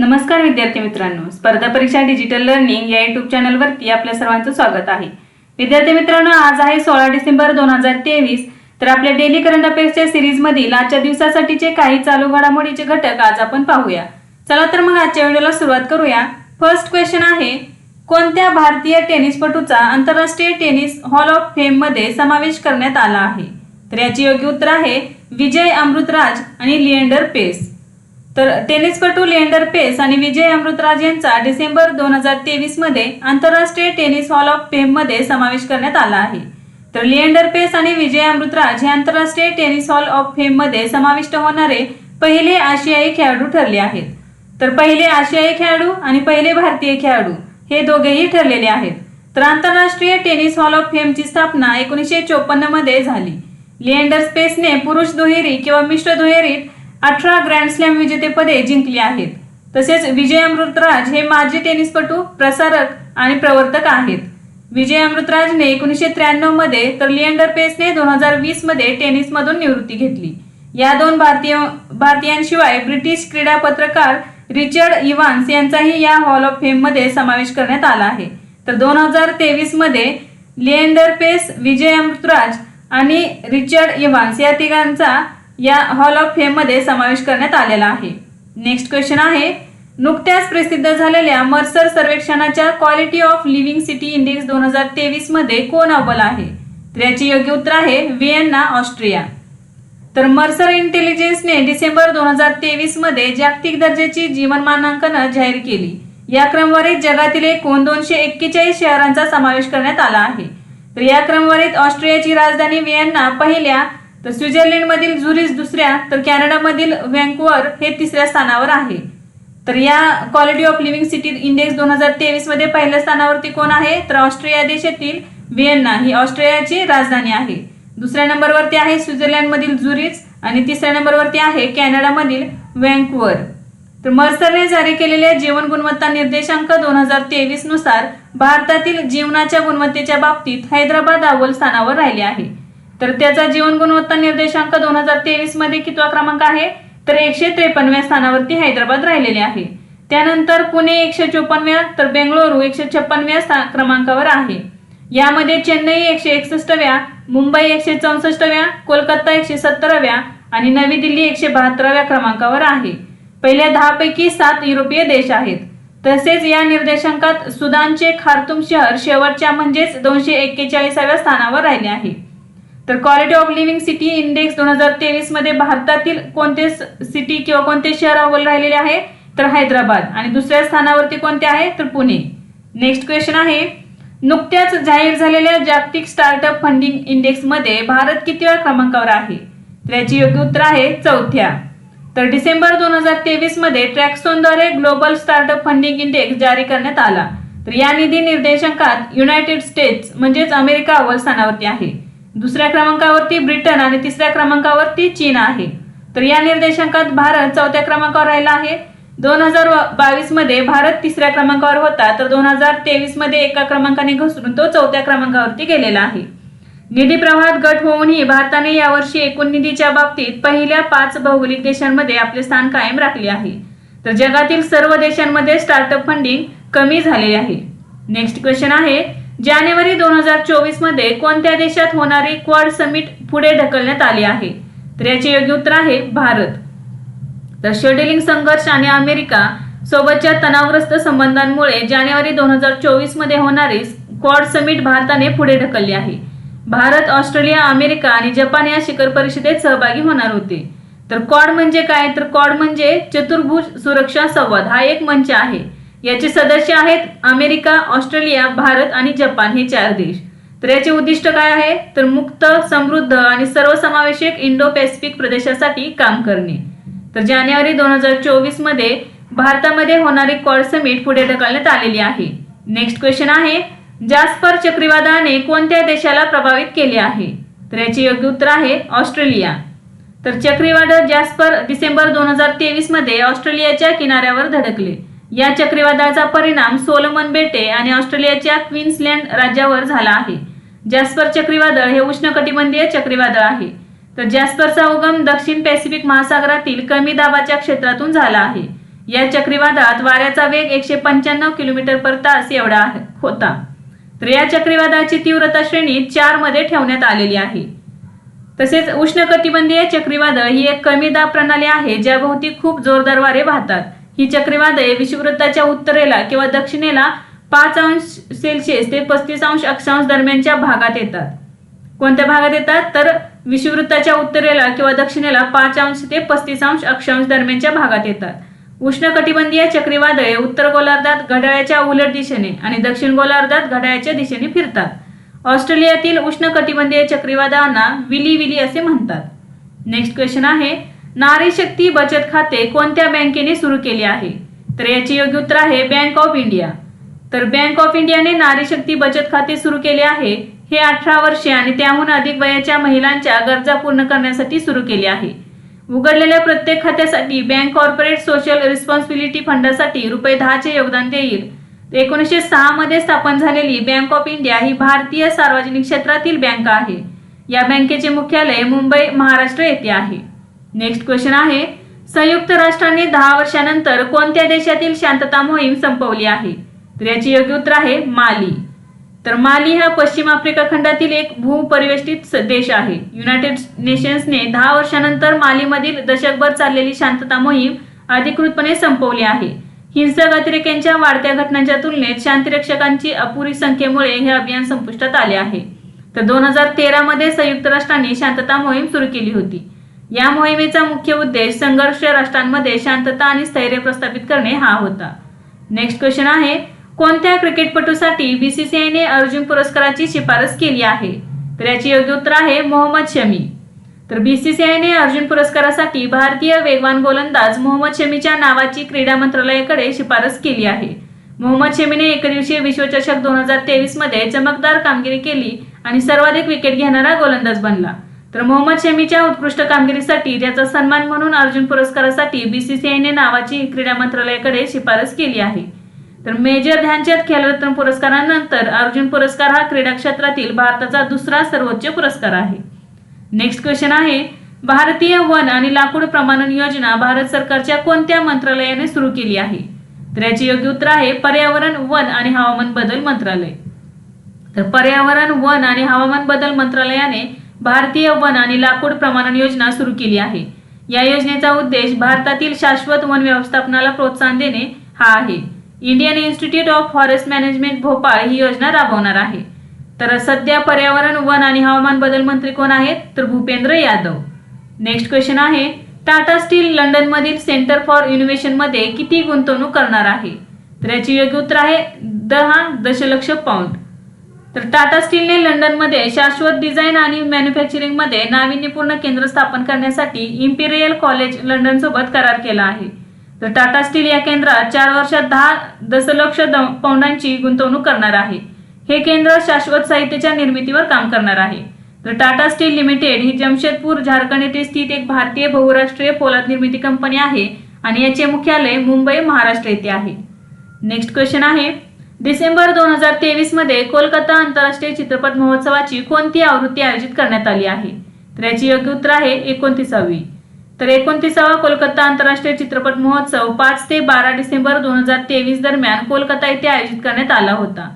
नमस्कार विद्यार्थी मित्रांनो. स्पर्धा परीक्षा डिजिटल लर्निंग या युट्यूब चॅनलवरती आपल्या सर्वांचं स्वागत आहे. विद्यार्थी मित्रांनो आज आहे सोळा डिसेंबर दोन हजार तेवीस. तर आपल्या डेली करंट अफेअर्सच्या सिरीज मधील आजच्या दिवसासाठीचे काही चालू घडामोडीचे घटक आज आपण पाहूया. चला तर मग आजच्या व्हिडिओला सुरुवात करूया. फर्स्ट क्वेश्चन आहे कोणत्या भारतीय टेनिसपटूचा आंतरराष्ट्रीय टेनिस हॉल ऑफ फेममध्ये समावेश करण्यात आला आहे? तर याची योग्य उत्तर आहे विजय अमृतराज आणि लिएंडर पेस. तर टेनिसपटू लिएंडर पेस आणि विजय अमृतराज यांचा डिसेंबर दोन हजार तेवीसमध्ये आंतरराष्ट्रीय टेनिस हॉल ऑफ फेममध्ये समावेश करण्यात आला आहे. तर लिएंडर पेस आणि विजय अमृतराज हे आंतरराष्ट्रीय टेनिस हॉल ऑफ फेममध्ये समाविष्ट होणारे पहिले आशियाई खेळाडू ठरले आहेत. तर पहिले आशियाई खेळाडू आणि पहिले भारतीय खेळाडू हे दोघेही ठरलेले आहेत. तर आंतरराष्ट्रीय टेनिस हॉल ऑफ फेमची स्थापना एकोणीसशे चोपन्नमध्ये झाली. लिएंडर स्पेसने पुरुष दुहेरी किंवा मिश्र दुहेरीत अठरा ग्रँड स्लॅम विजेतेपदे जिंकली आहेत. तसेच विजय अमृतराज हे माजी टेनिसपटू प्रसारक आणि प्रवर्तक आहेत. विजय अमृतराजने एकोणीसशे त्र्याण्णवमध्ये तर लिएंडर पेसने दोन हजार वीसमध्ये टेनिसमधून निवृत्ती घेतली. या दोन भारतीय भारतीयांशिवाय ब्रिटिश क्रीडा पत्रकार रिचर्ड इव्हान्स यांचाही या हॉल ऑफ फेममध्ये समावेश करण्यात आला आहे. तर दोन हजार तेवीसमध्ये लिएंडर पेस विजय अमृतराज आणि रिचर्ड इव्हान्स या तिघांचा या हॉल ऑफ फेममध्ये समावेश करण्यात आलेला आहे. नेक्स्ट क्वेश्चन आहे नुकत्याच प्रसिद्ध झालेल्या मर्सर सर्वेक्षणाच्या quality of living city index दोन हजार तेवीसमध्ये कोण अव्वल आहे? तर याचे योग्य उत्तर आहे व्हिएन्ना ऑस्ट्रिया. तर मर्सर इंटेलिजन्सने डिसेंबर दोन हजार तेवीसमध्ये जागतिक दर्जाची जीवन मानांकनं जाहीर केली. या क्रमवारीत जगातील एकूण दोनशे एक्केचाळीस शहरांचा समावेश करण्यात आला आहे. तर या क्रमवारीत ऑस्ट्रियाची राजधानी व्हिएन्ना पहिल्या तर स्वित्झर्लंडमधील झुरिच दुसऱ्या तर कॅनडामधील व्हँकुवर हे तिसऱ्या स्थानावर आहे. तर या quality of living city index दोन हजार तेवीसमध्ये पहिल्या स्थानावरती कोण आहे? तर ऑस्ट्रेलिया देशातील व्हिएन्ना. ही ऑस्ट्रेलियाची राजधानी आहे. दुसऱ्या नंबरवरती आहे स्वित्झर्लंडमधील झुरिच आणि तिसऱ्या नंबरवरती आहे कॅनडामधील व्हँकुवर. तर मर्सरने जारी केलेल्या जीवन गुणवत्ता निर्देशांक दोन हजार तेवीसनुसार भारतातील जीवनाच्या गुणवत्तेच्या बाबतीत हैदराबाद अव्वल स्थानावर राहिले आहे. तर त्याचा जीवन गुणवत्ता निर्देशांक दोन हजार तेवीसमध्ये कितवा क्रमांक आहे? तर एकशे त्रेपन्नव्या स्थानावरती हैदराबाद राहिलेले आहे. त्यानंतर पुणे एकशे चोपन्नव्या तर बेंगळुरू एकशे छप्पनव्या क्रमांकावर आहे. यामध्ये चेन्नई एकशे एकसष्टव्या मुंबई एकशे चौसष्टव्या कोलकाता एकशे सत्तराव्या आणि नवी दिल्ली एकशे बहात्तराव्या क्रमांकावर आहे. पहिल्या दहा पैकी सात युरोपीय देश आहेत. तसेच या निर्देशांकात सुदानचे खार्तुम शहर शेवटच्या म्हणजेच दोनशे एक्केचाळीसाव्या स्थानावर राहिले आहे. तर quality of living city index दोन हजार तेवीसमध्ये भारतातील कोणते सिटी किंवा कोणते शहर अव्वल राहिलेले आहे? तर हैदराबाद. आणि दुसऱ्या स्थानावरती कोणते आहे? तर पुणे. नेक्स्ट क्वेश्चन आहे. नुकत्याच जाहीर झालेल्या जागतिक स्टार्टअप फंडिंग इंडेक्समध्ये भारत कितव्या क्रमांकावर आहे? तर याची योग्य उत्तर आहे चौथ्या. तर डिसेंबर दोन हजार तेवीसमध्ये ट्रॅक्सोनद्वारे ग्लोबल स्टार्टअप फंडिंग इंडेक्स जारी करण्यात आला. तर या निधी निर्देशांकात युनायटेड स्टेट्स म्हणजेच अमेरिका अव्वल स्थानावरती आहे. दुसऱ्या क्रमांकावरती ब्रिटन आणि तिसऱ्या क्रमांकावरती चीन आहे. तर या निर्देशांकात भारत चौथ्या क्रमांकावर राहिला आहे. दोन हजार बावीसमध्ये भारत तिसऱ्या क्रमांकावर होता तर दोन हजार तेवीसमध्ये एका क्रमांकाने घसरून तो चौथ्या क्रमांकावरती गेलेला आहे. निधी प्रवाहात घट होऊनही भारताने यावर्षी एकूण निधीच्या बाबतीत पहिल्या पाच भौगोलिक देशांमध्ये आपले स्थान कायम राखले आहे. तर जगातील सर्व देशांमध्ये स्टार्टअप फंडिंग कमी झाले आहे. नेक्स्ट क्वेश्चन आहे जानेवारी दोन हजार चोवीसमध्ये कोणत्या देशात होणारी क्वाड समिट पुढे ढकलण्यात आली आहे? तर याचे योग्य उत्तर आहे भारत. तर शेड्युलिंग संघर्ष आणि अमेरिका सोबतच्या तणावग्रस्त संबंधांमुळे जानेवारी दोन हजार चोवीसमध्ये होणारी क्वाड समिट भारताने पुढे ढकलली आहे. भारत ऑस्ट्रेलिया अमेरिका आणि जपान या शिखर परिषदेत सहभागी होणार होते. तर क्वाड म्हणजे काय? तर क्वाड म्हणजे चतुर्भुज सुरक्षा संवाद. हा एक मंच आहे. याचे सदस्य आहेत अमेरिका ऑस्ट्रेलिया भारत आणि जपान हे चार देश. तर याचे उद्दिष्ट काय आहे? तर मुक्त समृद्ध आणि सर्वसमावेशक इंडो पॅसिफिक प्रदेशासाठी काम करणे. तर जानेवारी दोन हजार चोवीसमध्ये भारतामध्ये होणारी क्वाड समिट पुढे ढकलण्यात आलेली आहे. नेक्स्ट क्वेश्चन आहे जास्पर चक्रीवादळाने कोणत्या देशाला प्रभावित केले आहे? तर याचे योग्य उत्तर आहे ऑस्ट्रेलिया. तर चक्रीवादळ जास्पर डिसेंबर दोन हजार तेवीसमध्ये ऑस्ट्रेलियाच्या किनाऱ्यावर धडकले. या चक्रीवादळाचा परिणाम सोलमन बेटे आणि ऑस्ट्रेलियाच्या क्वीन्सलँड राज्यावर झाला आहे. जॅस्पर चक्रीवादळ हे उष्णकटिबंधीय चक्रीवादळ आहे. तर जॅस्परचा उगम दक्षिण पॅसिफिक महासागरातील कमी दाबाच्या क्षेत्रातून झाला आहे. या चक्रीवादळात वाऱ्याचा वेग एकशे पंच्याण्णव किलोमीटर पर तास एवढा होता. तर या चक्रीवादळाची तीव्रता श्रेणी चारमध्ये ठेवण्यात आलेली आहे. तसेच उष्णकटिबंधीय चक्रीवादळ ही एक कमी दाब प्रणाली आहे ज्याभोवती खूप जोरदार वारे वाहतात. ही चक्रीवादळे विषुववृत्ताच्या उत्तरेला किंवा दक्षिणेला पाच अंश सेल्सिअस ते पस्तीस अंश अक्षांश दरम्यानच्या भागात येतात. कोणत्या भागात येतात? तर विषुववृत्ताच्या उत्तरेला किंवा दक्षिणेला पाच अंश ते पस्तीस अंश अक्षांश दरम्यानच्या भागात येतात. उष्णकटिबंधीय चक्रीवादळे उत्तर गोलार्धात घड्याळाच्या उलट दिशेने आणि दक्षिण गोलार्धात घड्याळाच्या दिशेने फिरतात. ऑस्ट्रेलियातील उष्णकटिबंधीय चक्रीवादळांना विली विली असे म्हणतात. नेक्स्ट क्वेश्चन आहे नारी शक्ती बचत खाते कोणत्या बँकेने सुरू केले आहे? तर याचे योग्य उत्तर आहे बँक ऑफ इंडिया तर बँक ऑफ इंडियाने नारी शक्ती बचत खाते सुरू केले आहे हे अठरा वर्षे आणि त्याहून अधिक वयाच्या महिलांच्या गरजा पूर्ण करण्यासाठी सुरू केले आहे. उघडलेल्या प्रत्येक खात्यासाठी बँक कॉर्पोरेट सोशल रिस्पॉन्सिबिलिटी फंडासाठी रुपये दहाचे योगदान देईल. एकोणीसशे सहा मध्ये स्थापन झालेली बँक ऑफ इंडिया ही भारतीय सार्वजनिक क्षेत्रातील बँक आहे. या बँकेचे मुख्यालय मुंबई महाराष्ट्र येथे आहे. नेक्स्ट क्वेश्चन आहे संयुक्त राष्ट्रांनी दहा वर्षानंतर कोणत्या देशातील शांतता मोहीम संपवली आहे? तर याचे योग्य उत्तर आहे माली. तर माली हा पश्चिम आफ्रिका खंडातील एक भूपरिवेष्टित देश आहे. युनायटेड नेशन्सने दहा वर्षानंतर मालीमधील दशकभर चाललेली शांतता मोहीम अधिकृतपणे संपवली आहे. हिंसक अतिरेक्यांच्या वाढत्या घटनांच्या तुलनेत शांतिरक्षकांची अपुरी संख्येमुळे हे अभियान संपुष्टात आले आहे. तर दोन हजार तेरा मध्ये संयुक्त राष्ट्रांनी शांतता मोहीम सुरू केली होती. या मोहिमेचा मुख्य उद्देश संघर्ष राष्ट्रांमध्ये शांतता आणि स्थैर्य प्रस्थापित करणे हा होता. नेक्स्ट क्वेश्चन आहे कोणत्या क्रिकेटपटूसाठी बीसीसीआयने अर्जुन पुरस्काराची शिफारस केली आहे? तर याचे योग्य उत्तर आहे मोहम्मद शमी. तर बीसीसीआयने अर्जुन पुरस्कारासाठी भारतीय वेगवान गोलंदाज मोहम्मद शमीच्या नावाची क्रीडा मंत्रालयाकडे शिफारस केली आहे. मोहम्मद शमीने एकदिवसीय विश्वचषक दोन हजार तेवीसमध्ये चमकदार कामगिरी केली आणि सर्वाधिक विकेट घेणारा गोलंदाज बनला. तर मोहम्मद शमीच्या उत्कृष्ट कामगिरीसाठी त्याचा सन्मान म्हणून अर्जुन पुरस्कारासाठी बीसीसीआयने नावाची क्रीडा मंत्रालयाकडे शिफारस केली आहे. तर मेजर ध्यानचंद खेलरत्न पुरस्कारानंतर अर्जुन पुरस्कार हा क्रीडा क्षेत्रातील भारताचा दुसरा सर्वोच्च पुरस्कार आहे. नेक्स्ट क्वेश्चन आहे भारतीय वन आणि लाकूड प्रमाणन योजना भारत सरकारच्या कोणत्या मंत्रालयाने सुरू केली आहे? तर याचे योग्य उत्तर आहे पर्यावरण वन आणि हवामान बदल मंत्रालय. तर पर्यावरण वन आणि हवामान बदल मंत्रालयाने भारतीय वन आणि लाकूड प्रमाणन योजना सुरू केली आहे. या योजनेचा उद्देश भारतातील शाश्वत वन व्यवस्थापनाला प्रोत्साहन देणे हा आहे. Indian institute of forest management Bhopal ही योजना राबवणार आहे. तर सध्या पर्यावरण वन आणि हवामान बदल मंत्री कोण आहेत? तर भूपेंद्र यादव. नेक्स्ट क्वेश्चन आहे टाटा स्टील लंडनमधील सेंटर फॉर इनोव्हेशनमध्ये किती गुंतवणूक करणार आहे? तर याची योग्य उत्तर आहे दहा दशलक्ष पाऊंड. तर टाटा स्टीलने लंडनमध्ये शाश्वत डिझाईन आणि मॅन्युफॅक्चरिंगमध्ये नाविन्यपूर्ण केंद्र स्थापन करण्यासाठी इम्पिरियल कॉलेज लंडन सोबत करार केला आहे. तर टाटा स्टील या केंद्रात चार वर्षात दहा दशलक्ष पौंडांची गुंतवणूक करणार आहे. हे केंद्र शाश्वत साहित्याच्या निर्मितीवर काम करणार आहे. तर टाटा स्टील लिमिटेड ही जमशेदपूर झारखंड येथे स्थित एक भारतीय बहुराष्ट्रीय पोलाद निर्मिती कंपनी आहे आणि याचे मुख्यालय मुंबई महाराष्ट्र येथे आहे. नेक्स्ट क्वेश्चन आहे. डिसेंबर दोन हजार तेवीसमध्ये कोलकाता आंतरराष्ट्रीय चित्रपट महोत्सवाची कोणती आवृत्ती आयोजित करण्यात आली आहे? तर याची योग्य उत्तर आहे एकोणतीसावी. तर एकोणतीसावा कोलकाता आंतरराष्ट्रीय चित्रपट महोत्सव पाच ते बारा डिसेंबर दोन हजार तेवीस दरम्यान कोलकाता येथे आयोजित करण्यात आला होता.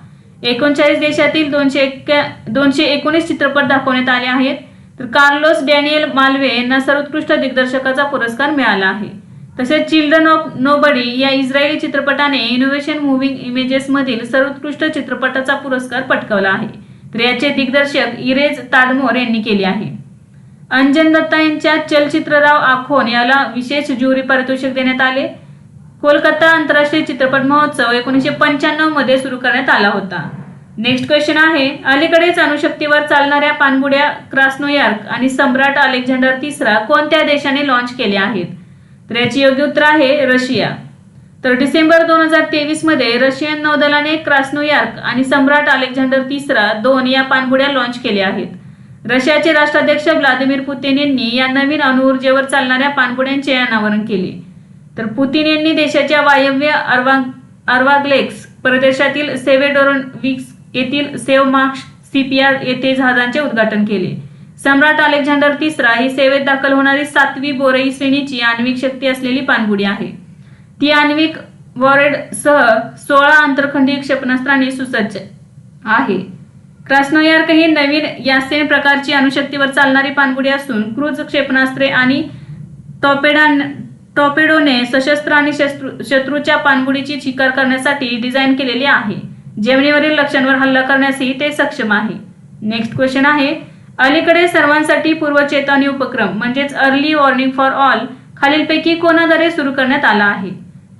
एकोणचाळीस देशातील दोनशे एक दोनशे एकोणीस चित्रपट दाखवण्यात आले आहेत. तर कार्लोस डॅनियल मालवे यांना सर्वोत्कृष्ट दिग्दर्शकाचा पुरस्कार मिळाला आहे. तसेच चिल्ड्रन ऑफ नोबडी या इस्रायली चित्रपटाने इनोव्हेशन मुव्हिंग इमेजेस मधील सर्वोत्कृष्ट चित्रपटाचा पुरस्कार पटकावला आहे. तर याचे दिग्दर्शक इरेज ताडमोर यांनी केले आहे. अंजन दत्ता यांच्या चलचित्रराव आखोन याला विशेष ज्युरी पारितोषिक देण्यात आले. कोलकाता आंतरराष्ट्रीय चित्रपट महोत्सव एकोणीसशे पंच्याण्णवमध्ये सुरू करण्यात आला होता. नेक्स्ट क्वेश्चन आहे अलीकडेच अणुशक्तीवर चालणाऱ्या पाणबुड्या क्रास्नोयार्क आणि सम्राट अलेक्झांडर तिसरा कोणत्या देशाने लॉन्च केल्या आहेत? तर याची योग्य उत्तर आहे रशिया. तर डिसेंबर दोन हजार तेवीसमध्ये रशियन नौदलाने क्रास्नोयार्क आणि सम्राट अलेक्झांडर तिसरा दोन या पाणबुड्या लॉन्च केल्या आहेत. रशियाचे राष्ट्राध्यक्ष व्लादिमीर पुतीन यांनी या नवीन अणुऊर्जेवर चालणाऱ्या पाणबुड्यांचे अनावरण केले. तर पुतीन यांनी देशाच्या वायव्य अर्वा अर्वाग्लेक्स प्रदेशातील सेवेडोरन विक्स येथील सेव मार्क्स सीपीआर येथे जहाजांचे उद्घाटन केले. सम्राट अलेक्झांडर तिसरा ही सेवेत दाखल होणारी सातवी बोरई श्रेणीची आण्विक शक्ती असलेली पाणबुडी आहे. ती आण्विक वॉरेडसह सोळा आंतरखंडीय क्षेपणास्त्राने सुसज्ज आहे. क्रास्नोयार्क ही नवीन यासेन प्रकारची अणुशक्तीवर चालणारी पाणबुडी असून क्रूज क्षेपणास्त्रे आणि टॉपेडान टॉपेडोने सशस्त्र आणि शत्रू शत्रूच्या पाणबुडीची शिकार करण्यासाठी डिझाईन केलेली आहे. जमिनीवरील लक्ष्यांवर हल्ला करण्यासही ते सक्षम आहे. नेक्स्ट क्वेश्चन आहे अलीकडे सर्वांसाठी पूर्वचेतावणी उपक्रम म्हणजेच अर्ली वॉर्निंग फॉर ऑल खालीलपैकी कोणाद्वारे सुरू करण्यात आला आहे?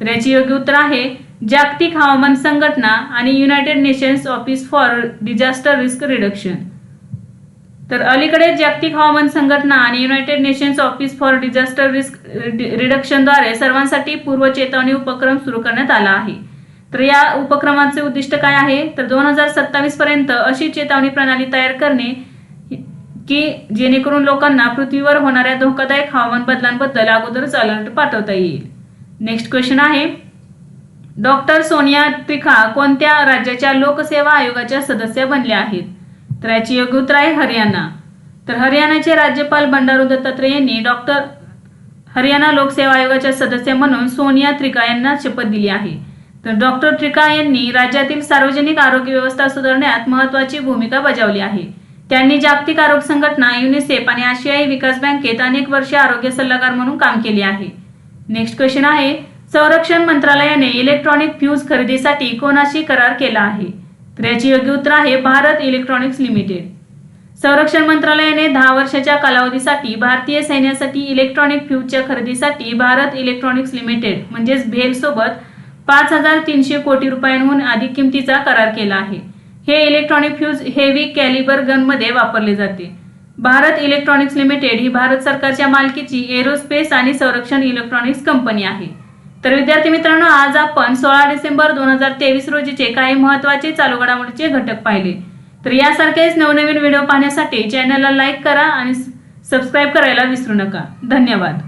तर याची योग्य उत्तर आहे जागतिक हवामान संघटना आणि united nations office for disaster risk reduction तर अलीकडे जागतिक हवामान संघटना आणि united nations office for disaster risk रिडक्शनद्वारे सर्वांसाठी पूर्वचेतावणी उपक्रम सुरू करण्यात आला आहे. तर या उपक्रमाचे उद्दिष्ट काय आहे? तर दोन हजार सत्तावीस पर्यंत अशी चेतावणी प्रणाली तयार करणे की जेणेकरून लोकांना पृथ्वीवर होणाऱ्या धोकादायक हवामान बदलांबद्दल अगोदरच अलर्ट पाठवता येईल. नेक्स्ट क्वेश्चन आहे. डॉक्टर सोनिया त्रिखा कोणत्या राज्याच्या लोकसेवा आयोगाच्या सदस्य बनल्या आहेत? तर याची योग्य उत्तर आहे हरियाणा. तर हरियाणाचे राज्यपाल बंडारू दत्तात्रय यांनी डॉक्टर हरियाणा लोकसेवा आयोगाच्या सदस्य म्हणून सोनिया त्रिका यांना शपथ दिली आहे. तर डॉक्टर त्रिका यांनी राज्यातील सार्वजनिक आरोग्य व्यवस्था सुधारण्यात महत्वाची भूमिका बजावली आहे. त्यांनी जागतिक आरोग्य संघटना युनिसेफ आणि आशियाई विकास बँकेत अनेक वर्षे आरोग्य सल्लागार म्हणून काम केले आहे. नेक्स्ट क्वेश्चन आहे संरक्षण मंत्रालयाने इलेक्ट्रॉनिक फ्यूज खरेदीसाठी कोणाशी करार केला आहे? तर याची योग्य उत्तर आहे भारत इलेक्ट्रॉनिक्स लिमिटेड संरक्षण मंत्रालयाने दहा वर्षाच्या कालावधीसाठी भारतीय सैन्यासाठी इलेक्ट्रॉनिक फ्यूजच्या खरेदीसाठी भारत इलेक्ट्रॉनिक्स लिमिटेड म्हणजेच भेल सोबत पाच हजार तीनशे कोटी रुपयांहून अधिक किमतीचा करार केला आहे. हे इलेक्ट्रॉनिक फ्यूज हेवी कॅलिबर गनमध्ये वापरले जाते. भारत इलेक्ट्रॉनिक्स लिमिटेड ही भारत सरकारच्या मालकीची एरोस्पेस आणि संरक्षण इलेक्ट्रॉनिक्स कंपनी आहे. तर विद्यार्थी मित्रांनो आज आपण सोळा डिसेंबर दोन हजार तेवीस रोजीचे काही महत्त्वाचे चालू घडामोडीचे घटक पाहिले. तर यासारखेच नवनवीन व्हिडिओ पाहण्यासाठी चॅनलला लाईक करा आणि सबस्क्राईब करायला विसरू नका. धन्यवाद.